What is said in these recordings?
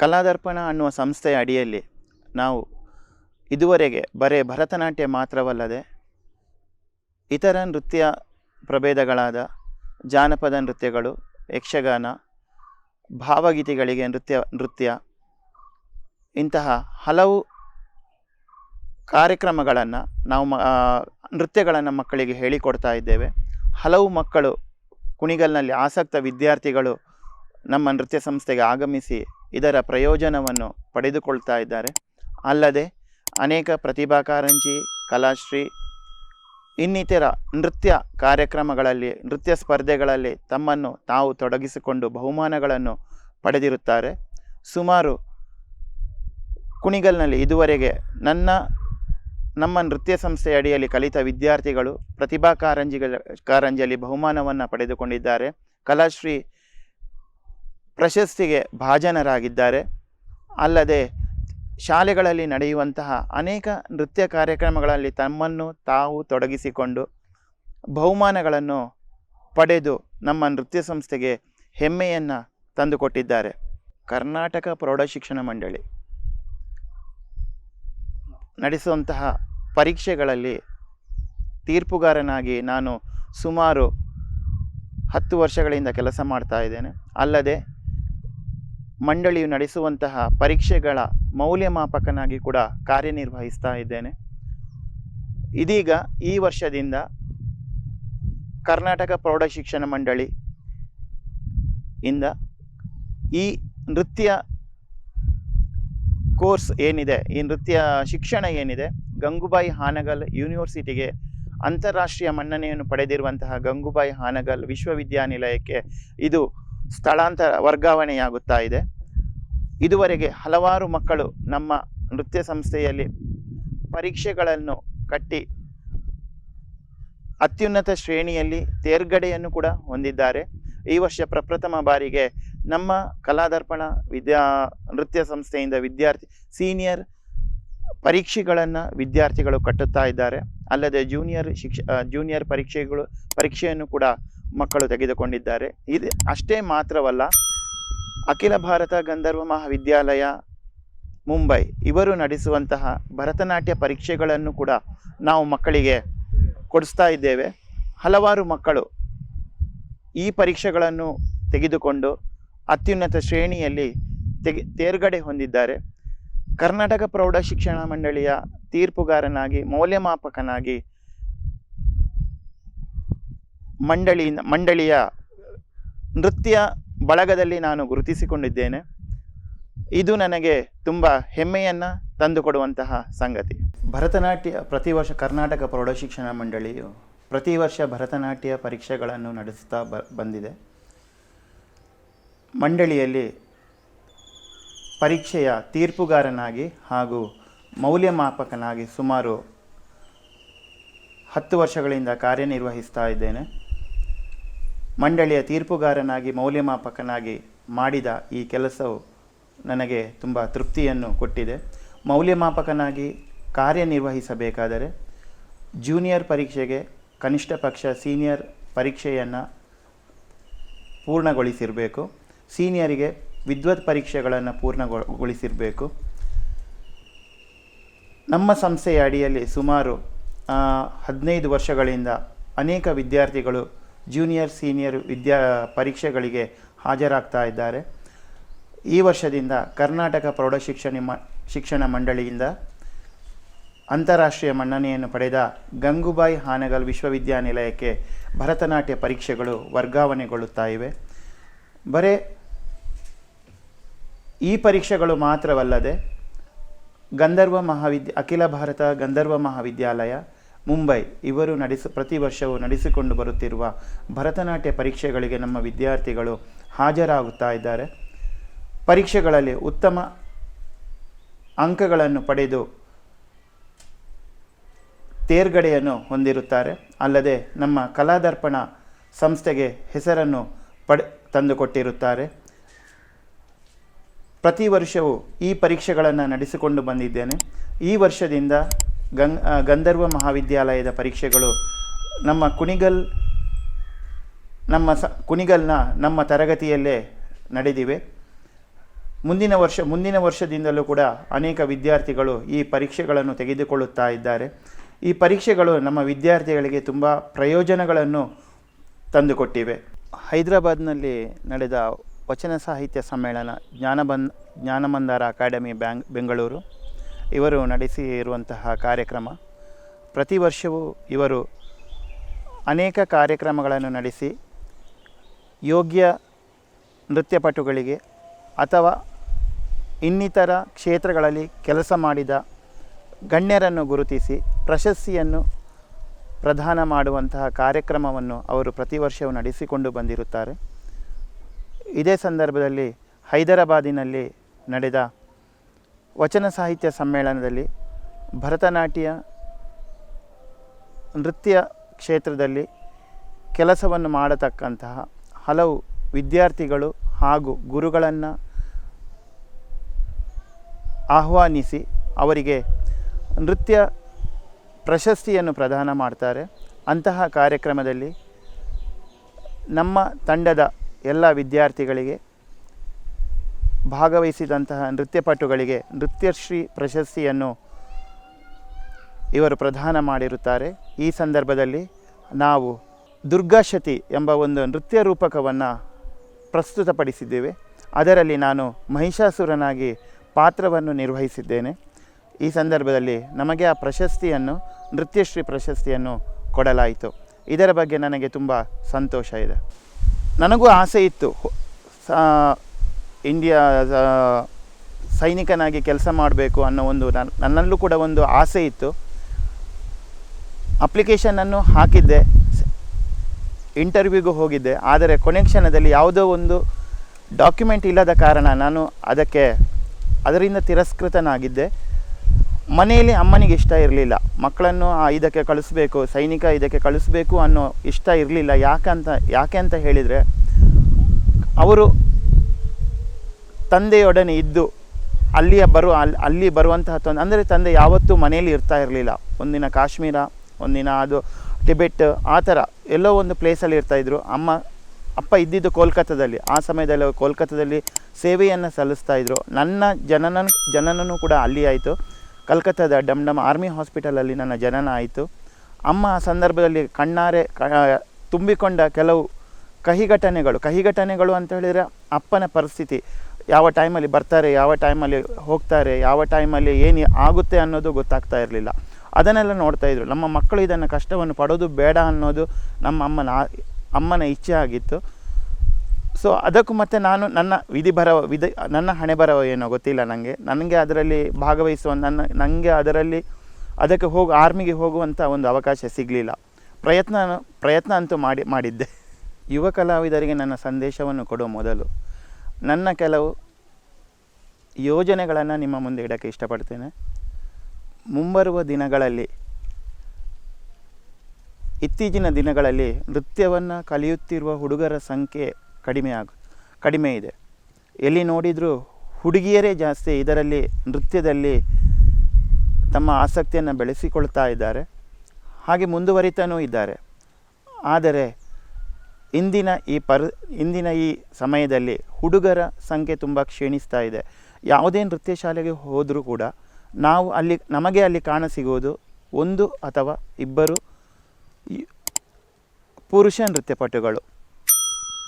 ಕಲಾದರ್ಪಣ ಅನ್ನುವ ಸಂಸ್ಥೆಯ ಅಡಿಯಲ್ಲಿ ನಾವು ಇದುವರೆಗೆ ಬರೇ ಭರತನಾಟ್ಯ ಮಾತ್ರವಲ್ಲದೆ ಇತರ ನೃತ್ಯ ಪ್ರಭೇದಗಳಾದ ಜಾನಪದ ನೃತ್ಯಗಳು, ಯಕ್ಷಗಾನ, ಭಾವಗೀತೆಗಳಿಗೆ ನೃತ್ಯ ನೃತ್ಯ ಇಂತಹ ಹಲವು ಕಾರ್ಯಕ್ರಮಗಳನ್ನು ನಾವು ನೃತ್ಯಗಳನ್ನು ಮಕ್ಕಳಿಗೆ ಹೇಳಿಕೊಡ್ತಾ ಇದ್ದೇವೆ. ಹಲವು ಮಕ್ಕಳು ಕುಣಿಗಲ್ನಲ್ಲಿ ಆಸಕ್ತ ವಿದ್ಯಾರ್ಥಿಗಳು ನಮ್ಮ ನೃತ್ಯ ಸಂಸ್ಥೆಗೆ ಆಗಮಿಸಿ ಇದರ ಪ್ರಯೋಜನವನ್ನು ಪಡೆದುಕೊಳ್ತಾ ಇದ್ದಾರೆ. ಅಲ್ಲದೆ ಅನೇಕ ಪ್ರತಿಭಾ ಕಾರಂಜಿ, ಕಲಾಶ್ರೀ, ಇನ್ನಿತರ ನೃತ್ಯ ಕಾರ್ಯಕ್ರಮಗಳಲ್ಲಿ, ನೃತ್ಯ ಸ್ಪರ್ಧೆಗಳಲ್ಲಿ ತಮ್ಮನ್ನು ತಾವು ತೊಡಗಿಸಿಕೊಂಡು ಬಹುಮಾನಗಳನ್ನು ಪಡೆದಿರುತ್ತಾರೆ. ಸುಮಾರು ಕುಣಿಗಲ್ನಲ್ಲಿ ಇದುವರೆಗೆ ನನ್ನ, ನಮ್ಮ ನೃತ್ಯ ಸಂಸ್ಥೆಯ ಅಡಿಯಲ್ಲಿ ಕಲಿತ ವಿದ್ಯಾರ್ಥಿಗಳು ಪ್ರತಿಭಾ ಕಾರಂಜಿಗಳ, ಕಾರಂಜಿಯಲ್ಲಿ ಬಹುಮಾನವನ್ನು ಪಡೆದುಕೊಂಡಿದ್ದಾರೆ. ಕಲಾಶ್ರೀ ಪ್ರಶಸ್ತಿಗೆ ಭಾಜನರಾಗಿದ್ದಾರೆ. ಅಲ್ಲದೆ ಶಾಲೆಗಳಲ್ಲಿ ನಡೆಯುವಂತಹ ಅನೇಕ ನೃತ್ಯ ಕಾರ್ಯಕ್ರಮಗಳಲ್ಲಿ ತಮ್ಮನ್ನು ತಾವು ತೊಡಗಿಸಿಕೊಂಡು ಬಹುಮಾನಗಳನ್ನು ಪಡೆದು ನಮ್ಮ ನೃತ್ಯ ಸಂಸ್ಥೆಗೆ ಹೆಮ್ಮೆಯನ್ನು ತಂದುಕೊಟ್ಟಿದ್ದಾರೆ. ಕರ್ನಾಟಕ ಪ್ರೌಢಶಿಕ್ಷಣ ಮಂಡಳಿ ನಡೆಸುವಂತಹ ಪರೀಕ್ಷೆಗಳಲ್ಲಿ ತೀರ್ಪುಗಾರನಾಗಿ ನಾನು ಸುಮಾರು ಹತ್ತು ವರ್ಷಗಳಿಂದ ಕೆಲಸ ಮಾಡ್ತಾ ಇದ್ದೇನೆ. ಅಲ್ಲದೆ ಮಂಡಳಿಯು ನಡೆಸುವಂತಹ ಪರೀಕ್ಷೆಗಳ ಮೌಲ್ಯಮಾಪಕನಾಗಿ ಕೂಡ ಕಾರ್ಯನಿರ್ವಹಿಸ್ತಾ ಇದ್ದೇನೆ. ಇದೀಗ ಈ ವರ್ಷದಿಂದ ಕರ್ನಾಟಕ ಪ್ರೌಢಶಿಕ್ಷಣ ಮಂಡಳಿ ಇಂದ ಈ ನೃತ್ಯ ಕೋರ್ಸ್ ಏನಿದೆ, ಈ ನೃತ್ಯ ಶಿಕ್ಷಣ ಏನಿದೆ, ಗಂಗೂಬಾಯಿ ಹಾನಗಲ್ ಯೂನಿವರ್ಸಿಟಿಗೆ ಅಂತಾರಾಷ್ಟ್ರೀಯ ಮನ್ನಣೆಯನ್ನು ಪಡೆದಿರುವಂತಹ ಗಂಗೂಬಾಯಿ ಹಾನಗಲ್ ವಿಶ್ವವಿದ್ಯಾನಿಲಯಕ್ಕೆ ಇದು ಸ್ಥಳಾಂತರ ವರ್ಗಾವಣೆಯಾಗುತ್ತಾ ಇದೆ. ಇದುವರೆಗೆ ಹಲವಾರು ಮಕ್ಕಳು ನಮ್ಮ ನೃತ್ಯ ಸಂಸ್ಥೆಯಲ್ಲಿ ಪರೀಕ್ಷೆಗಳನ್ನು ಕಟ್ಟಿ ಅತ್ಯುನ್ನತ ಶ್ರೇಣಿಯಲ್ಲಿ ತೇರ್ಗಡೆಯನ್ನು ಕೂಡ ಹೊಂದಿದ್ದಾರೆ. ಈ ವರ್ಷ ಪ್ರಪ್ರಥಮ ಬಾರಿಗೆ ನಮ್ಮ ಕಲಾದರ್ಪಣ ವಿದ್ಯಾ ನೃತ್ಯ ಸಂಸ್ಥೆಯಿಂದ ವಿದ್ಯಾರ್ಥಿ ಸೀನಿಯರ್ ಪರೀಕ್ಷೆಗಳನ್ನು ವಿದ್ಯಾರ್ಥಿಗಳು ಕಟ್ಟುತ್ತಾ ಇದ್ದಾರೆ. ಅಲ್ಲದೆ ಜೂನಿಯರ್ ಶಿಕ್ಷ, ಜೂನಿಯರ್ ಪರೀಕ್ಷೆಗಳು, ಪರೀಕ್ಷೆಯನ್ನು ಕೂಡ ಮಕ್ಕಳು ತೆಗೆದುಕೊಂಡಿದ್ದಾರೆ. ಇದು ಅಷ್ಟೇ ಮಾತ್ರವಲ್ಲ, ಅಖಿಲ ಭಾರತ ಗಂಧರ್ವ ಮಹಾವಿದ್ಯಾಲಯ, ಮುಂಬೈ, ಇವರು ನಡೆಸುವಂತಹ ಭರತನಾಟ್ಯ ಪರೀಕ್ಷೆಗಳನ್ನು ಕೂಡ ನಾವು ಮಕ್ಕಳಿಗೆ ಕೊಡಿಸ್ತಾ ಇದ್ದೇವೆ. ಹಲವಾರು ಮಕ್ಕಳು ಈ ಪರೀಕ್ಷೆಗಳನ್ನು ತೆಗೆದುಕೊಂಡು ಅತ್ಯುನ್ನತ ಶ್ರೇಣಿಯಲ್ಲಿ ತೆಗೆ, ತೇರ್ಗಡೆ ಹೊಂದಿದ್ದಾರೆ. ಕರ್ನಾಟಕ ಪ್ರೌಢ ಶಿಕ್ಷಣ ಮಂಡಳಿಯ ತೀರ್ಪುಗಾರನಾಗಿ, ಮೌಲ್ಯಮಾಪಕನಾಗಿ ಮಂಡಳಿಯಿಂದ ಮಂಡಳಿಯ ನೃತ್ಯ ಬಳಗದಲ್ಲಿ ನಾನು ಗುರುತಿಸಿಕೊಂಡಿದ್ದೇನೆ. ಇದು ನನಗೆ ತುಂಬ ಹೆಮ್ಮೆಯನ್ನು ತಂದುಕೊಡುವಂತಹ ಸಂಗತಿ. ಭರತನಾಟ್ಯ, ಪ್ರತಿ ವರ್ಷ ಕರ್ನಾಟಕ ಪ್ರೌಢಶಿಕ್ಷಣ ಮಂಡಳಿಯು ಪ್ರತಿ ವರ್ಷ ಭರತನಾಟ್ಯ ಪರೀಕ್ಷೆಗಳನ್ನು ನಡೆಸುತ್ತಾ ಬ, ಬಂದಿದೆ. ಮಂಡಳಿಯಲ್ಲಿ ಪರೀಕ್ಷೆಯ ತೀರ್ಪುಗಾರನಾಗಿ ಹಾಗೂ ಮೌಲ್ಯಮಾಪಕನಾಗಿ ಸುಮಾರು ಹತ್ತು ವರ್ಷಗಳಿಂದ ಕಾರ್ಯನಿರ್ವಹಿಸ್ತಾ ಇದ್ದೇನೆ. ಮಂಡಳಿಯ ತೀರ್ಪುಗಾರನಾಗಿ, ಮೌಲ್ಯಮಾಪಕನಾಗಿ ಮಾಡಿದ ಈ ಕೆಲಸವು ನನಗೆ ತುಂಬ ತೃಪ್ತಿಯನ್ನು ಕೊಟ್ಟಿದೆ. ಮೌಲ್ಯಮಾಪಕನಾಗಿ ಕಾರ್ಯನಿರ್ವಹಿಸಬೇಕಾದರೆ ಜೂನಿಯರ್ ಪರೀಕ್ಷೆಗೆ ಕನಿಷ್ಠ ಪಕ್ಷ ಸೀನಿಯರ್ ಪರೀಕ್ಷೆಯನ್ನು ಪೂರ್ಣಗೊಳಿಸಿರಬೇಕು. ಸೀನಿಯರಿಗೆ ವಿದ್ವತ್ ಪರೀಕ್ಷೆಗಳನ್ನು ಪೂರ್ಣಗೊಳಿಸಿರಬೇಕು. ನಮ್ಮ ಸಂಸ್ಥೆಯ ಅಡಿಯಲ್ಲಿ ಸುಮಾರು ಹದಿನೈದು ವರ್ಷಗಳಿಂದ ಅನೇಕ ವಿದ್ಯಾರ್ಥಿಗಳು ಜೂನಿಯರ್, ಸೀನಿಯರ್ ವಿದ್ಯಾ ಪರೀಕ್ಷೆಗಳಿಗೆ ಹಾಜರಾಗ್ತಾ ಇದ್ದಾರೆ. ಈ ವರ್ಷದಿಂದ ಕರ್ನಾಟಕ ಪ್ರೌಢಶಿಕ್ಷಣ ಮ, ಶಿಕ್ಷಣ ಮಂಡಳಿಯಿಂದ ಅಂತಾರಾಷ್ಟ್ರೀಯ ಮನ್ನಣೆಯನ್ನು ಪಡೆದ ಗಂಗೂಬಾಯಿ ಹಾನಗಲ್ ವಿಶ್ವವಿದ್ಯಾನಿಲಯಕ್ಕೆ ಭರತನಾಟ್ಯ ಪರೀಕ್ಷೆಗಳು ವರ್ಗಾವಣೆಗೊಳ್ಳುತ್ತಾ ಇವೆ. ಬರೇ, ಈ ಪರೀಕ್ಷೆಗಳು ಮಾತ್ರವಲ್ಲದೆ ಗಂಧರ್ವ ಮಹಾವಿದ್ಯ, ಅಖಿಲ ಭಾರತ ಗಂಧರ್ವ ಮಹಾವಿದ್ಯಾಲಯ ಮುಂಬೈ, ಇವರು ನಡೆಸ, ಪ್ರತಿ ವರ್ಷವೂ ನಡೆಸಿಕೊಂಡು ಬರುತ್ತಿರುವ ಭರತನಾಟ್ಯ ಪರೀಕ್ಷೆಗಳಿಗೆ ನಮ್ಮ ವಿದ್ಯಾರ್ಥಿಗಳು ಹಾಜರಾಗುತ್ತಾ ಇದ್ದಾರೆ. ಪರೀಕ್ಷೆಗಳಲ್ಲಿ ಉತ್ತಮ ಅಂಕಗಳನ್ನು ಪಡೆದು ತೇರ್ಗಡೆಯನ್ನು ಹೊಂದಿರುತ್ತಾರೆ. ಅಲ್ಲದೆ ನಮ್ಮ ಕಲಾದರ್ಪಣ ಸಂಸ್ಥೆಗೆ ಹೆಸರನ್ನು ಪಡೆ, ತಂದುಕೊಟ್ಟಿರುತ್ತಾರೆ. ಪ್ರತಿ ವರ್ಷವೂ ಈ ಪರೀಕ್ಷೆಗಳನ್ನು ನಡೆಸಿಕೊಂಡು ಬಂದಿದ್ದೇನೆ. ಈ ವರ್ಷದಿಂದ ಗಂಗ್ ಗಂಧರ್ವ ಮಹಾವಿದ್ಯಾಲಯದ ಪರೀಕ್ಷೆಗಳು ನಮ್ಮ ಕುಣಿಗಲ್, ನಮ್ಮ ಸ, ಕುಣಿಗಲ್ನ ನಮ್ಮ ತರಗತಿಯಲ್ಲೇ ನಡೆದಿವೆ. ಮುಂದಿನ ವರ್ಷ, ಮುಂದಿನ ವರ್ಷದಿಂದಲೂ ಕೂಡ ಅನೇಕ ವಿದ್ಯಾರ್ಥಿಗಳು ಈ ಪರೀಕ್ಷೆಗಳನ್ನು ತೆಗೆದುಕೊಳ್ಳುತ್ತಾ ಇದ್ದಾರೆ. ಈ ಪರೀಕ್ಷೆಗಳು ನಮ್ಮ ವಿದ್ಯಾರ್ಥಿಗಳಿಗೆ ತುಂಬ ಪ್ರಯೋಜನಗಳನ್ನು ತಂದುಕೊಟ್ಟಿವೆ. ಹೈದರಾಬಾದ್ನಲ್ಲಿ ನಡೆದ ವಚನ ಸಾಹಿತ್ಯ ಸಮ್ಮೇಳನ ಜ್ಞಾನಬಂದ್ ಜ್ಞಾನಮಂದಾರ ಅಕಾಡೆಮಿ ಬ್ಯಾಂಗ್, ಬೆಂಗಳೂರು. ಇವರು ನಡೆಸಿ ಇರುವಂತಹ ಕಾರ್ಯಕ್ರಮ. ಪ್ರತಿ ವರ್ಷವೂ ಇವರು ಅನೇಕ ಕಾರ್ಯಕ್ರಮಗಳನ್ನು ನಡೆಸಿ ಯೋಗ್ಯ ನೃತ್ಯಪಟುಗಳಿಗೆ ಅಥವಾ ಇನ್ನಿತರ ಕ್ಷೇತ್ರಗಳಲ್ಲಿ ಕೆಲಸ ಮಾಡಿದ ಗಣ್ಯರನ್ನು ಗುರುತಿಸಿ ಪ್ರಶಸ್ತಿಯನ್ನು ಪ್ರದಾನ ಮಾಡುವಂತಹ ಕಾರ್ಯಕ್ರಮವನ್ನು ಅವರು ಪ್ರತಿ ವರ್ಷವೂ ನಡೆಸಿಕೊಂಡು ಬಂದಿರುತ್ತಾರೆ. ಇದೇ ಸಂದರ್ಭದಲ್ಲಿ ಹೈದರಾಬಾದಿನಲ್ಲಿ ನಡೆದ ವಚನ ಸಾಹಿತ್ಯ ಸಮ್ಮೇಳನದಲ್ಲಿ ಭರತನಾಟ್ಯ ನೃತ್ಯ ಕ್ಷೇತ್ರದಲ್ಲಿ ಕೆಲಸವನ್ನು ಮಾಡತಕ್ಕಂತಹ ಹಲವು ವಿದ್ಯಾರ್ಥಿಗಳು ಹಾಗೂ ಗುರುಗಳನ್ನು ಆಹ್ವಾನಿಸಿ ಅವರಿಗೆ ನೃತ್ಯ ಪ್ರಶಸ್ತಿಯನ್ನು ಪ್ರದಾನ ಮಾಡ್ತಾರೆ. ಅಂತಹ ಕಾರ್ಯಕ್ರಮದಲ್ಲಿ ನಮ್ಮ ತಂಡದ ಎಲ್ಲ ವಿದ್ಯಾರ್ಥಿಗಳಿಗೆ ಭಾಗವಹಿಸಿದಂತಹ ನೃತ್ಯಪಟುಗಳಿಗೆ ನೃತ್ಯಶ್ರೀ ಪ್ರಶಸ್ತಿಯನ್ನು ಇವರು ಪ್ರದಾನ ಮಾಡಿರುತ್ತಾರೆ. ಈ ಸಂದರ್ಭದಲ್ಲಿ ನಾವು ದುರ್ಗಾಶತಿ ಎಂಬ ಒಂದು ನೃತ್ಯ ರೂಪಕವನ್ನು ಪ್ರಸ್ತುತಪಡಿಸಿದ್ದೇವೆ. ಅದರಲ್ಲಿ ನಾನು ಮಹಿಷಾಸುರನಾಗಿ ಪಾತ್ರವನ್ನು ನಿರ್ವಹಿಸಿದ್ದೇನೆ. ಈ ಸಂದರ್ಭದಲ್ಲಿ ನಮಗೆ ಆ ಪ್ರಶಸ್ತಿಯನ್ನು, ನೃತ್ಯಶ್ರೀ ಪ್ರಶಸ್ತಿಯನ್ನು ಕೊಡಲಾಯಿತು. ಇದರ ಬಗ್ಗೆ ನನಗೆ ತುಂಬ ಸಂತೋಷ ಇದೆ. ನನಗೂ ಆಸೆ ಇತ್ತು. ಇಂಡಿಯಾ ಸೈನಿಕನಾಗಿ ಕೆಲಸ ಮಾಡಬೇಕು ಅನ್ನೋ ಒಂದು ನನ್ನ ನನ್ನಲ್ಲೂ ಕೂಡ ಒಂದು ಆಸೆ ಇತ್ತು. ಅಪ್ಲಿಕೇಶನನ್ನು ಹಾಕಿದ್ದೆ. ಇಂಟರ್ವ್ಯೂಗೂ ಹೋಗಿದ್ದೆ. ಆದರೆ ಕೊನೆ ಕ್ಷಣದಲ್ಲಿ ಯಾವುದೋ ಒಂದು ಡಾಕ್ಯುಮೆಂಟ್ ಇಲ್ಲದ ಕಾರಣ ನಾನು ಅದಕ್ಕೆ, ಅದರಿಂದ ತಿರಸ್ಕೃತನಾಗಿದ್ದೆ. ಮನೆಯಲ್ಲಿ ಅಮ್ಮನಿಗೆ ಇಷ್ಟ ಇರಲಿಲ್ಲ. ಮಕ್ಕಳನ್ನು ಇದಕ್ಕೆ ಕಳಿಸ್ಬೇಕು, ಸೈನಿಕ ಇದಕ್ಕೆ ಕಳಿಸ್ಬೇಕು ಅನ್ನೋ ಇಷ್ಟ ಇರಲಿಲ್ಲ. ಯಾಕಂತ, ಯಾಕೆ ಅಂತ ಹೇಳಿದರೆ, ಅವರು ತಂದೆಯೊಡನೆ ಇದ್ದು ಅಲ್ಲಿಯ ಬರುವ ಅಲ್ಲಿ ಅಲ್ಲಿ ಬರುವಂತಹ ತೊಂದರೆ ಅಂದರೆ ತಂದೆ ಯಾವತ್ತೂ ಮನೆಯಲ್ಲಿ ಇರ್ತಾ ಇರಲಿಲ್ಲ. ಒಂದಿನ ಕಾಶ್ಮೀರ, ಒಂದಿನ ಅದು ಟಿಬೆಟ್, ಆ ಥರ ಎಲ್ಲೋ ಒಂದು ಪ್ಲೇಸಲ್ಲಿ ಇರ್ತಾಯಿದ್ರು ಅಮ್ಮ, ಅಪ್ಪ ಇದ್ದಿದ್ದು ಕೋಲ್ಕತ್ತಾದಲ್ಲಿ. ಆ ಸಮಯದಲ್ಲಿ ಅವ್ರು ಕೋಲ್ಕತ್ತಾದಲ್ಲಿ ಸೇವೆಯನ್ನು ಸಲ್ಲಿಸ್ತಾ ಇದ್ರು. ನನ್ನ ಜನನ ಜನನೂ ಕೂಡ ಅಲ್ಲಿ ಆಯಿತು. ಕಲ್ಕತ್ತಾದ ಡಮ್ ಡಮ್ ಆರ್ಮಿ ಹಾಸ್ಪಿಟಲಲ್ಲಿ ನನ್ನ ಜನನ ಆಯಿತು. ಅಮ್ಮ ಆ ಸಂದರ್ಭದಲ್ಲಿ ಕಣ್ಣಾರೆ ತುಂಬಿಕೊಂಡ ಕೆಲವು ಕಹಿ ಘಟನೆಗಳು ಕಹಿ ಘಟನೆಗಳು ಅಂತ ಹೇಳಿದರೆ ಅಪ್ಪನ ಪರಿಸ್ಥಿತಿ. ಯಾವ ಟೈಮಲ್ಲಿ ಬರ್ತಾರೆ, ಯಾವ ಟೈಮಲ್ಲಿ ಹೋಗ್ತಾರೆ, ಯಾವ ಟೈಮಲ್ಲಿ ಏನು ಆಗುತ್ತೆ ಅನ್ನೋದು ಗೊತ್ತಾಗ್ತಾ ಇರಲಿಲ್ಲ. ಅದನ್ನೆಲ್ಲ ನೋಡ್ತಾ ಇದ್ರು. ನಮ್ಮ ಮಕ್ಕಳು ಇದನ್ನು ಕಷ್ಟವನ್ನು ಪಡೋದು ಬೇಡ ಅನ್ನೋದು ನಮ್ಮ ಅಮ್ಮನ ಅಮ್ಮನ ಇಚ್ಛೆ ಆಗಿತ್ತು. ಸೊ ಅದಕ್ಕೂ ಮತ್ತೆ ನಾನು ನನ್ನ ವಿಧಿ ಬರವ ವಿಧಿ, ನನ್ನ ಹಣೆ ಬರವ ಏನೋ ಗೊತ್ತಿಲ್ಲ ನನಗೆ ನನಗೆ ಅದರಲ್ಲಿ ಭಾಗವಹಿಸುವ, ನನ್ನ ನನಗೆ ಅದರಲ್ಲಿ ಅದಕ್ಕೆ ಹೋಗಿ, ಆರ್ಮಿಗೆ ಹೋಗುವಂಥ ಒಂದು ಅವಕಾಶ ಸಿಗಲಿಲ್ಲ. ಪ್ರಯತ್ನ ಪ್ರಯತ್ನ ಅಂತೂ ಮಾಡಿ, ಮಾಡಿದ್ದೆ. ಯುವ ಕಲಾವಿದರಿಗೆ ನನ್ನ ಸಂದೇಶವನ್ನು ಕೊಡೋ ಮೊದಲು ನನ್ನ ಕೆಲವು ಯೋಜನೆಗಳನ್ನು ನಿಮ್ಮ ಮುಂದೆ ಇಡೋಕ್ಕೆ ಇಷ್ಟಪಡ್ತೇನೆ. ಮುಂಬರುವ ದಿನಗಳಲ್ಲಿ, ಇತ್ತೀಚಿನ ದಿನಗಳಲ್ಲಿ ನೃತ್ಯವನ್ನು ಕಲಿಯುತ್ತಿರುವ ಹುಡುಗರ ಸಂಖ್ಯೆ ಕಡಿಮೆ ಆಗ, ಕಡಿಮೆ ಇದೆ. ಎಲ್ಲಿ ನೋಡಿದರೂ ಹುಡುಗಿಯರೇ ಜಾಸ್ತಿ ಇದರಲ್ಲಿ, ನೃತ್ಯದಲ್ಲಿ ತಮ್ಮ ಆಸಕ್ತಿಯನ್ನು ಬೆಳೆಸಿಕೊಳ್ತಾ ಇದ್ದಾರೆ. ಹಾಗೆ ಮುಂದುವರಿತಾನೂ ಇದ್ದಾರೆ. ಆದರೆ ಇಂದಿನ ಈ ಪರ್, ಇಂದಿನ ಈ ಸಮಯದಲ್ಲಿ ಹುಡುಗರ ಸಂಖ್ಯೆ ತುಂಬ ಕ್ಷೀಣಿಸ್ತಾ ಇದೆ. ಯಾವುದೇ ನೃತ್ಯ ಶಾಲೆಗೆ ಹೋದರೂ ಕೂಡ ನಾವು ಅಲ್ಲಿ, ನಮಗೆ ಅಲ್ಲಿ ಕಾಣ ಸಿಗುವುದು ಒಂದು ಅಥವಾ ಇಬ್ಬರು ಪುರುಷ ನೃತ್ಯಪಟುಗಳು.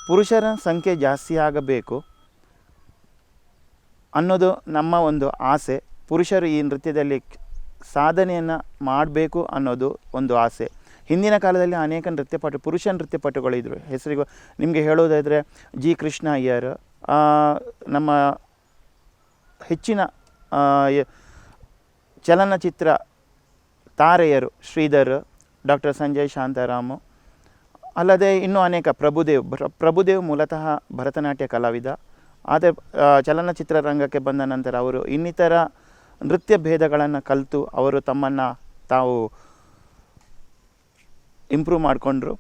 ಪುರುಷರ ಸಂಖ್ಯೆ ಜಾಸ್ತಿ ಆಗಬೇಕು ಅನ್ನೋದು ನಮ್ಮ ಒಂದು ಆಸೆ. ಪುರುಷರು ಈ ನೃತ್ಯದಲ್ಲಿ ಸಾಧನೆಯನ್ನು ಮಾಡಬೇಕು ಅನ್ನೋದು ಒಂದು ಆಸೆ. ಹಿಂದಿನ ಕಾಲದಲ್ಲಿ ಅನೇಕ ನೃತ್ಯಪಟು ಪುರುಷ ನೃತ್ಯಪಟುಗಳಿದ್ದರು ಹೆಸರಿಗೂ ನಿಮಗೆ ಹೇಳೋದಾದರೆ ಜಿ ಕೃಷ್ಣ ಅಯ್ಯರ್ ನಮ್ಮ ಹೆಚ್ಚಿನ ಚಲನಚಿತ್ರ ತಾರೆಯರು ಶ್ರೀಧರ್, ಡಾಕ್ಟರ್ ಸಂಜಯ್ ಶಾಂತಾರಾಮ್, ಅಲ್ಲದೆ ಇನ್ನೂ ಅನೇಕ ಪ್ರಭುದೇವ್ ಪ್ರ- ಪ್ರಭುದೇವ್ ಮೂಲತಃ ಭರತನಾಟ್ಯ ಕಲಾವಿದ. ಆದರೆ ಚಲನಚಿತ್ರ ರಂಗಕ್ಕೆ ಬಂದ ನಂತರ ಅವರು ಇನ್ನಿತರ ನೃತ್ಯ ಭೇದಗಳನ್ನು ಕಲಿತು ಅವರು ತಮ್ಮನ್ನು ತಾವು ಇಂಪ್ರೂವ್ ಮಾಡಿಕೊಂಡ್ರು.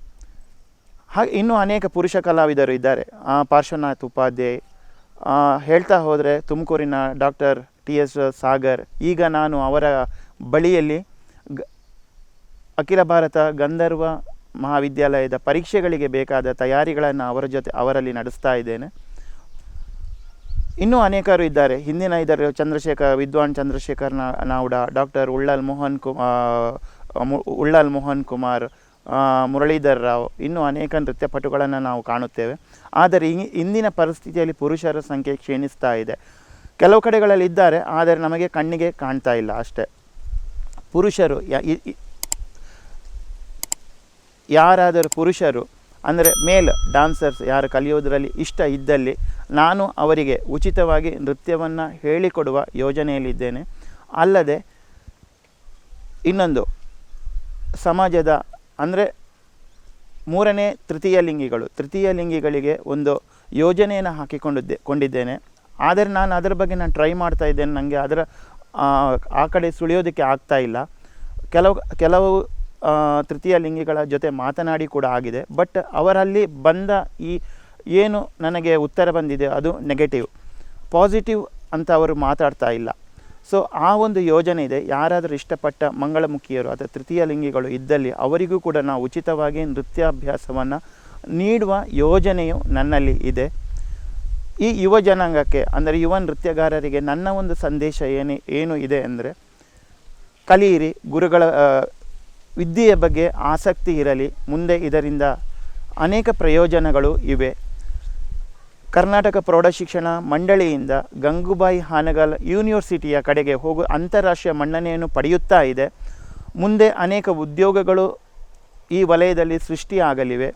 ಹಾಗೆ ಇನ್ನೂ ಅನೇಕ ಪುರುಷ ಕಲಾವಿದರು ಇದ್ದಾರೆ. ಪಾರ್ಶ್ವನಾಥ್ ಉಪಾಧ್ಯಾಯ್ ಹೇಳ್ತಾ ಹೋದರೆ ತುಮಕೂರಿನ ಡಾಕ್ಟರ್ ಟಿ ಎಸ್ ಸಾಗರ್, ಈಗ ನಾನು ಅವರ ಬಳಿಯಲ್ಲಿ ಗ, ಅಖಿಲ ಭಾರತ ಗಂಧರ್ವ ಮಹಾವಿದ್ಯಾಲಯದ ಪರೀಕ್ಷೆಗಳಿಗೆ ಬೇಕಾದ ತಯಾರಿಗಳನ್ನು ಅವರ ಜೊತೆ ಅವರಲ್ಲಿ ನಡೆಸ್ತಾ ಇದ್ದೇನೆ. ಇನ್ನೂ ಅನೇಕರು ಇದ್ದಾರೆ. ಹಿಂದಿನ ಇದರ ಚಂದ್ರಶೇಖರ್, ವಿದ್ವಾನ್ ಚಂದ್ರಶೇಖರ್ ನಾವುಡ ಡಾಕ್ಟರ್ ಉಳ್ಳಲ್ ಮೋಹನ್ ಕುಮಾರ್ ಉಳ್ಳಾಲ್ ಮೋಹನ್ ಕುಮಾರ್ ಮುರಳೀಧರ್ ರಾವ್ ಇನ್ನೂ ಅನೇಕ ನೃತ್ಯಪಟುಗಳನ್ನು ನಾವು ಕಾಣುತ್ತೇವೆ. ಆದರೆ ಇಂದಿನ ಪರಿಸ್ಥಿತಿಯಲ್ಲಿ ಪುರುಷರ ಸಂಖ್ಯೆ ಕ್ಷೀಣಿಸ್ತಾ ಇದೆ. ಕೆಲವು ಕಡೆಗಳಲ್ಲಿ ಇದ್ದಾರೆ, ಆದರೆ ನಮಗೆ ಕಣ್ಣಿಗೆ ಕಾಣ್ತಾ ಇಲ್ಲ ಅಷ್ಟೇ. ಪುರುಷರು ಯಾರಾದರೂ ಪುರುಷರು, ಅಂದರೆ ಮೇಲ್ ಡಾನ್ಸರ್ಸ್ ಯಾರು ಕಲಿಯೋದರಲ್ಲಿ ಇಷ್ಟ ಇದ್ದಲ್ಲಿ, ನಾನು ಅವರಿಗೆ ಉಚಿತವಾಗಿ ನೃತ್ಯವನ್ನು ಹೇಳಿಕೊಡುವ ಯೋಜನೆಯಲ್ಲಿದ್ದೇನೆ. ಅಲ್ಲದೆ ಇನ್ನೊಂದು, ಸಮಾಜದ ಅಂದರೆ ಮೂರನೇ ತೃತೀಯ ಲಿಂಗಿಗಳು. ತೃತೀಯ ಲಿಂಗಿಗಳಿಗೆ ಒಂದು ಯೋಜನೆಯನ್ನು ಹಾಕಿಕೊಂಡಿದ್ದೆ ಕೊಂಡಿದ್ದೇನೆ. ಆದರೆ ನಾನು ಅದರ ಬಗ್ಗೆ ನಾನು ಟ್ರೈ ಮಾಡ್ತಾ ಇದ್ದೇನೆ. ನನಗೆ ಅದರ ಆ, ಕಡೆ ಸುಳಿಯೋದಕ್ಕೆ ಆಗ್ತಾ ಇಲ್ಲ. ಕೆಲವು ಕೆಲವು ತೃತೀಯ ಲಿಂಗಿಗಳ ಜೊತೆ ಮಾತನಾಡಿ ಕೂಡ ಆಗಿದೆ. ಬಟ್ ಅವರಲ್ಲಿ ಬಂದ ಈ ಏನು ನನಗೆ ಉತ್ತರ ಬಂದಿದೆ ಅದು ನೆಗೆಟಿವ್ ಪಾಸಿಟಿವ್ ಅಂತ ಅವರು ಮಾತಾಡ್ತಾ ಇಲ್ಲ. ಸೊ ಆ ಒಂದು ಯೋಜನೆ ಇದೆ. ಯಾರಾದರೂ ಇಷ್ಟಪಟ್ಟ ಮಂಗಳಮುಖಿಯರು ಅಥವಾ ತೃತೀಯ ಲಿಂಗಿಗಳು ಇದ್ದಲ್ಲಿ ಅವರಿಗೂ ಕೂಡ ನಾವು ಉಚಿತವಾಗಿ ನೃತ್ಯಾಭ್ಯಾಸವನ್ನು ನೀಡುವ ಯೋಜನೆಯು ನನ್ನಲ್ಲಿ ಇದೆ. ಈ ಯುವ ಜನಾಂಗಕ್ಕೆ, ಅಂದರೆ ಯುವ ನೃತ್ಯಗಾರರಿಗೆ ನನ್ನ ಒಂದು ಸಂದೇಶ ಏನು ಏನು ಇದೆ ಅಂದರೆ, ಕಲಿಯಿರಿ, ಗುರುಗಳ ವಿದ್ಯೆಯ ಬಗ್ಗೆ ಆಸಕ್ತಿ ಇರಲಿ. ಮುಂದೆ ಇದರಿಂದ ಅನೇಕ ಪ್ರಯೋಜನಗಳು ಇವೆ. ಕರ್ನಾಟಕ ಪ್ರೌಢಶಿಕ್ಷಣ ಮಂಡಳಿಯಿಂದ ಗಂಗೂಬಾಯಿ ಹಾನಗಲ್ ಯೂನಿವರ್ಸಿಟಿಯ ಕಡೆಗೆ ಹೋಗು ಅಂತಾರಾಷ್ಟ್ರೀಯ ಮನ್ನಣೆಯನ್ನು ಪಡೆಯುತ್ತಾ ಇದೆ. ಮುಂದೆ ಅನೇಕ ಉದ್ಯೋಗಗಳು ಈ ವಲಯದಲ್ಲಿ ಸೃಷ್ಟಿಯಾಗಲಿವೆ.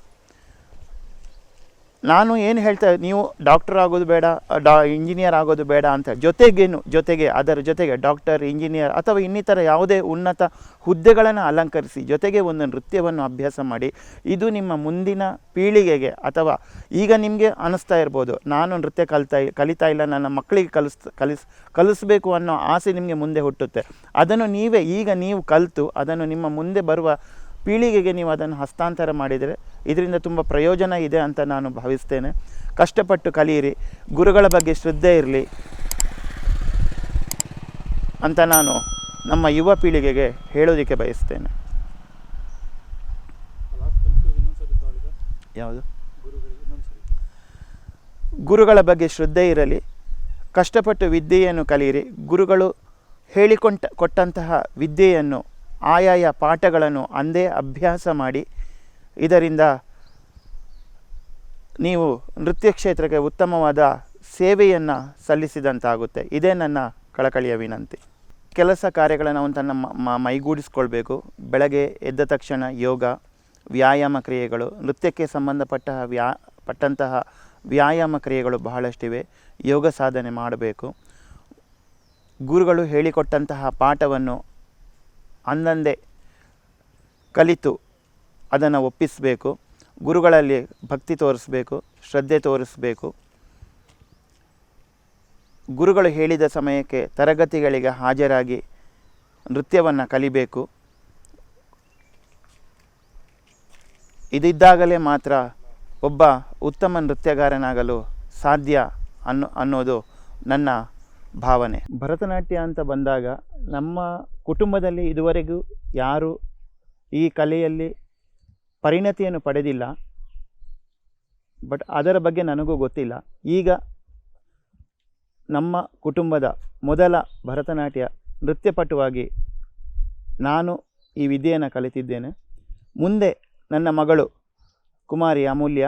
ನಾನು ಏನು ಹೇಳ್ತಾ ನೀವು ಡಾಕ್ಟರ್ ಆಗೋದು ಬೇಡ ಡಾ ಇಂಜಿನಿಯರ್ ಆಗೋದು ಬೇಡ ಅಂತ ಜೊತೆಗೇನು ಜೊತೆಗೆ ಅದರ ಜೊತೆಗೆ ಡಾಕ್ಟರ್ ಇಂಜಿನಿಯರ್ ಅಥವಾ ಇನ್ನಿತರ ಯಾವುದೇ ಉನ್ನತ ಹುದ್ದೆಗಳನ್ನು ಅಲಂಕರಿಸಿ ಜೊತೆಗೆ ಒಂದು ನೃತ್ಯವನ್ನು ಅಭ್ಯಾಸ ಮಾಡಿ, ಇದು ನಿಮ್ಮ ಮುಂದಿನ ಪೀಳಿಗೆಗೆ ಅಥವಾ ಈಗ ನಿಮಗೆ ಅನಿಸ್ತಾ ಇರ್ಬೋದು, ನಾನು ನೃತ್ಯ ಕಲಿತಾ ಕಲಿತಾ ಇಲ್ಲ, ನನ್ನ ಮಕ್ಕಳಿಗೆ ಕಲಿಸ್ ಕಲಿಸ್ ಕಲಿಸ್ಬೇಕು ಅನ್ನೋ ಆಸೆ ನಿಮಗೆ ಮುಂದೆ ಹುಟ್ಟುತ್ತೆ. ಅದನ್ನು ನೀವೇ ಈಗ ನೀವು ಕಲಿತು, ಅದನ್ನು ನಿಮ್ಮ ಮುಂದೆ ಬರುವ ಪೀಳಿಗೆಗೆ ನೀವು ಅದನ್ನು ಹಸ್ತಾಂತರ ಮಾಡಿದರೆ ಇದರಿಂದ ತುಂಬ ಪ್ರಯೋಜನ ಇದೆ ಅಂತ ನಾನು ಭಾವಿಸ್ತೇನೆ. ಕಷ್ಟಪಟ್ಟು ಕಲಿಯಿರಿ. ಗುರುಗಳ ಬಗ್ಗೆ ಶ್ರದ್ಧೆ ಇರಲಿ ಅಂತ ನಾನು ನಮ್ಮ ಯುವ ಪೀಳಿಗೆಗೆ ಹೇಳೋದಕ್ಕೆ ಬಯಸ್ತೇನೆ. ಯಾವುದು? ಗುರುಗಳ ಬಗ್ಗೆ ಶ್ರದ್ಧೆ ಇರಲಿ. ಕಷ್ಟಪಟ್ಟು ವಿದ್ಯೆಯನ್ನು ಕಲಿಯಿರಿ. ಗುರುಗಳು ಹೇಳಿಕೊಂಡ ಕೊಟ್ಟಂತಹ ವಿದ್ಯೆಯನ್ನು ಆಯಾಯ ಪಾಠಗಳನ್ನು ಅಂದೇ ಅಭ್ಯಾಸ ಮಾಡಿ ಇದರಿಂದ ನೀವು ನೃತ್ಯ ಕ್ಷೇತ್ರಕ್ಕೆ ಉತ್ತಮವಾದ ಸೇವೆಯನ್ನು ಸಲ್ಲಿಸಿದಂತಾಗುತ್ತೆ. ಇದೇ ನನ್ನ ಕಳಕಳಿಯ ವಿನಂತಿ. ಕೆಲಸ ಕಾರ್ಯಗಳನ್ನು ಅವನು ತನ್ನ ಮೈಗೂಡಿಸ್ಕೊಳ್ಬೇಕು. ಬೆಳಗ್ಗೆ ಎದ್ದ ತಕ್ಷಣ ಯೋಗ, ವ್ಯಾಯಾಮ ಕ್ರಿಯೆಗಳು, ನೃತ್ಯಕ್ಕೆ ಸಂಬಂಧಪಟ್ಟ ವ್ಯಾ, ಪಟ್ಟಂತಹ ವ್ಯಾಯಾಮ ಕ್ರಿಯೆಗಳು ಬಹಳಷ್ಟಿವೆ. ಯೋಗ ಸಾಧನೆ ಮಾಡಬೇಕು. ಗುರುಗಳು ಹೇಳಿಕೊಟ್ಟಂತಹ ಪಾಠವನ್ನು ಅಂದಂದೇ ಕಲಿತು ಅದನ್ನು ಒಪ್ಪಿಸಬೇಕು, ಗುರುಗಳಲ್ಲಿ ಭಕ್ತಿ ತೋರಿಸಬೇಕು, ಶ್ರದ್ಧೆ ತೋರಿಸಬೇಕು. ಗುರುಗಳು ಹೇಳಿದ ಸಮಯಕ್ಕೆ ತರಗತಿಗಳಿಗೆ ಹಾಜರಾಗಿ ನೃತ್ಯವನ್ನು ಕಲಿಬೇಕು. ಇದಿದ್ದಾಗಲೇ ಮಾತ್ರ ಒಬ್ಬ ಉತ್ತಮ ನೃತ್ಯಗಾರನಾಗಲು ಸಾಧ್ಯ ಅನ್ನೋ ಅನ್ನೋದು ನನ್ನ ಭಾವನೆ. ಭರತನಾಟ್ಯ ಅಂತ ಬಂದಾಗ ನಮ್ಮ ಕುಟುಂಬದಲ್ಲಿ ಇದುವರೆಗೂ ಯಾರು ಈ ಕಲೆಯಲ್ಲಿ ಪರಿಣತಿಯನ್ನು ಪಡೆದಿಲ್ಲ. ಬಟ್ ಅದರ ಬಗ್ಗೆ ನನಗೂ ಗೊತ್ತಿಲ್ಲ. ಈಗ ನಮ್ಮ ಕುಟುಂಬದ ಮೊದಲ ಭರತನಾಟ್ಯ ನೃತ್ಯಪಟುವಾಗಿ ನಾನು ಈ ವಿದ್ಯೆಯನ್ನು ಕಲಿತಿದ್ದೇನೆ. ಮುಂದೆ ನನ್ನ ಮಗಳು ಕುಮಾರಿ ಅಮೂಲ್ಯ,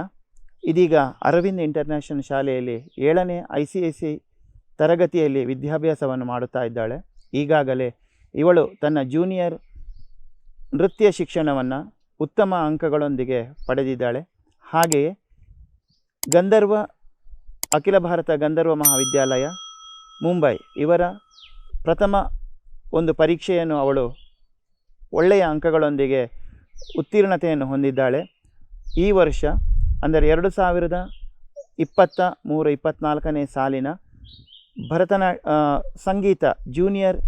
ಇದೀಗ ಅರವಿಂದ್ ಇಂಟರ್ನ್ಯಾಷನಲ್ ಶಾಲೆಯಲ್ಲಿ ಏಳನೇ ಐ ಸಿ ಐ ಸಿ ತರಗತಿಯಲ್ಲಿ ವಿದ್ಯಾಭ್ಯಾಸವನ್ನು ಮಾಡುತ್ತಾ ಇದ್ದಾಳೆ. ಈಗಾಗಲೇ ಇವಳು ತನ್ನ ಜೂನಿಯರ್ ನೃತ್ಯ ಶಿಕ್ಷಣವನ್ನು ಉತ್ತಮ ಅಂಕಗಳೊಂದಿಗೆ ಪಡೆದಿದ್ದಾಳೆ. ಹಾಗೆಯೇ ಗಂಧರ್ವ, ಅಖಿಲ ಭಾರತ ಗಂಧರ್ವ ಮಹಾವಿದ್ಯಾಲಯ, ಮುಂಬೈ ಇವರ ಪ್ರಥಮ ಒಂದು ಪರೀಕ್ಷೆಯನ್ನು ಅವಳು ಒಳ್ಳೆಯ ಅಂಕಗಳೊಂದಿಗೆ ಉತ್ತೀರ್ಣತೆಯನ್ನು ಹೊಂದಿದ್ದಾಳೆ. ಈ ವರ್ಷ ಅಂದರೆ ಎರಡು ಸಾವಿರದ ಇಪ್ಪತ್ತ ಮೂರು ಇಪ್ಪತ್ತ್ನಾಲ್ಕನೇ ಸಾಲಿನ ಭರತನಾ ಸಂಗೀತ ಜೂನಿಯರ್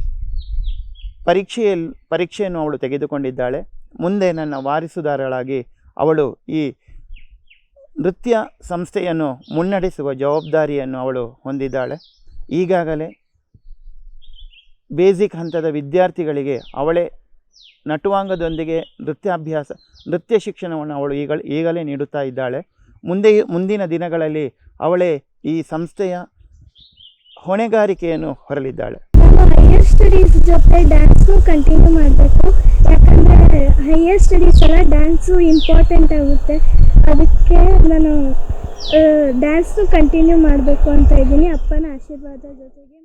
ಪರೀಕ್ಷೆಯಲ್ಲಿ ಪರೀಕ್ಷೆಯನ್ನು ಅವಳು ತೆಗೆದುಕೊಂಡಿದ್ದಾಳೆ. ಮುಂದೆ ನನ್ನ ವಾರಿಸುದಾರಳಾಗಿ ಅವಳು ಈ ನೃತ್ಯ ಸಂಸ್ಥೆಯನ್ನು ಮುನ್ನಡೆಸುವ ಜವಾಬ್ದಾರಿಯನ್ನು ಅವಳು ಹೊಂದಿದ್ದಾಳೆ. ಈಗಾಗಲೇ ಬೇಸಿಕ್ ಹಂತದ ವಿದ್ಯಾರ್ಥಿಗಳಿಗೆ ಅವಳೇ ನಟುವಾಂಗದೊಂದಿಗೆ ನೃತ್ಯಾಭ್ಯಾಸ, ನೃತ್ಯ ಶಿಕ್ಷಣವನ್ನು ಅವಳು ಈಗ ಈಗಲೇ ನೀಡುತ್ತಾ ಇದ್ದಾಳೆ. ಮುಂದೆ, ಮುಂದಿನ ದಿನಗಳಲ್ಲಿ ಅವಳೇ ಈ ಸಂಸ್ಥೆಯ ಹೊಣೆಗಾರಿಕೆಯನ್ನು ಹೊರಲಿದ್ದಾಳೆ. ಹೈಯರ್ ಸ್ಟಡೀಸ್ ಜೊತೆ ಡ್ಯಾನ್ಸು ಕಂಟಿನ್ಯೂ ಮಾಡಬೇಕು. ಯಾಕಂದರೆ ಹೈಯರ್ ಸ್ಟಡೀಸ್ ಎಲ್ಲ ಡ್ಯಾನ್ಸು ಇಂಪಾರ್ಟೆಂಟ್ ಆಗುತ್ತೆ. ಅದಕ್ಕೆ ನಾನು ಡ್ಯಾನ್ಸ್ ಕಂಟಿನ್ಯೂ ಮಾಡಬೇಕು ಅಂತ ಇದ್ದೀನಿ. ಅಪ್ಪನ ಆಶೀರ್ವಾದ ಜೊತೆಗೆ